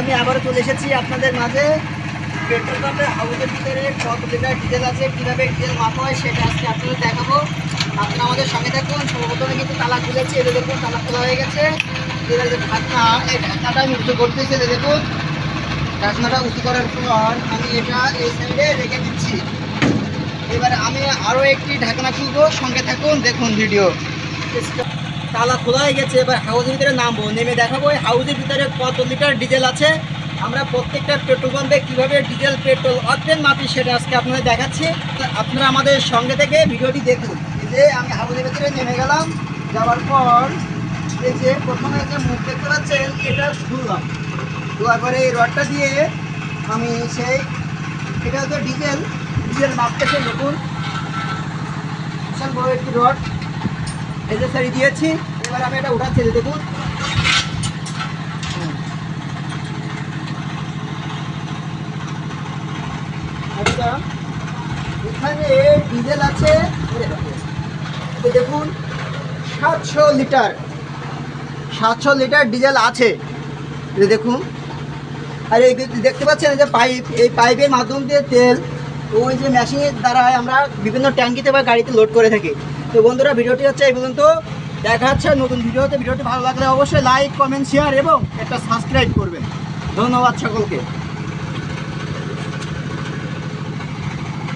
আমি আবারও চলে এসেছি আপনাদের মাঝে। পেট্রোল পাম্পের হাউসের ভিতরে কত লিটার ডিজেল আছে, কীভাবে ডিজেল মাপা হয় সেটা আজকে আপনাদের দেখাবো। আপনারা আমাদের সঙ্গে থাকুন সর্বপ্রথমে কিন্তু তালা খুলেছি এটা দেখুন, তালা খোলা হয়ে গেছে। এবার যে ঢাকনা এই ঢাকনাটা আমি উঁচু করতেছি দেখুন। ঢাকনাটা উঁচু করার পর আমি এটা এই সাইডে রেখে দিচ্ছি। এবার আমি আরও একটি ঢাকনা খুলবো, সঙ্গে থাকুন, দেখুন ভিডিও তালা খোলা হয়ে গেছে, এবার হাউসের ভিতরে নামবো। নেমে দেখাবো, এই হাউসের ভিতরে কত লিটার ডিজেল আছে। আমরা প্রত্যেকটা পেট্রোল পাম্পে কীভাবে ডিজেল পেট্রোল অকটেন মাপি সেটা আজকে আপনাদের দেখাচ্ছি। আপনারা আমাদের সঙ্গে থেকে ভিডিওটি দেখুন। যে আমি হাউসের ভিতরে নেমে গেলাম, যাওয়ার পর এই যে প্রথমে যে মুখ দেখতে পাচ্ছেন, এটা খুললাম খোলার পরে এই রডটা দিয়ে আমি সেই, এটা হচ্ছে ডিজেল ডিজেল মাপতেছে দেখুন বিশাল বড় একটি রড। যে সারি দিয়েছি। এবার আমি এটা উঠাচ্ছি দেখুন। আচ্ছা এখানে ডিজেল আছে। দেখুন। সাতশো লিটার সাতশো লিটার ডিজেল আছে। দেখুন। আর এই দেখতে পাচ্ছেন যে পাইপ, এই পাইপের মাধ্যম দিয়ে তেল ওই যে মেশিনের দ্বারা আমরা বিভিন্ন ট্যাঙ্কিতে বা গাড়িতে লোড করে থাকি। তো বন্ধুরা, ভিডিওটি হচ্ছে এই পর্যন্ত। দেখা হচ্ছে নতুন ভিডিওতে। ভিডিওটি ভালো লাগলে অবশ্যই লাইক কমেন্ট শেয়ার এবং একটা সাবস্ক্রাইব করবেন। ধন্যবাদ সকলকে।